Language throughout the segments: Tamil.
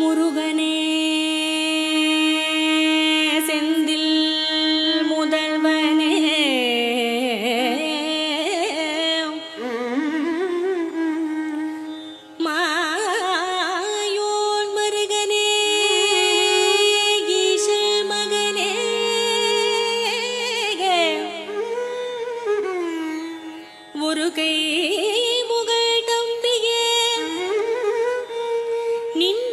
முருகனே. செந்தில் முதல்வனே. மாயோன் மருகனே ஈசல் மகனே. ஒரு கை முகல் தம்பியே நின்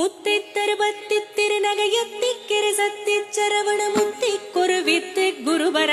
முத்தை தருபத்தி திருநகையத்தி கிருசத்தி சரவண முத்தி குருவித்து குருவர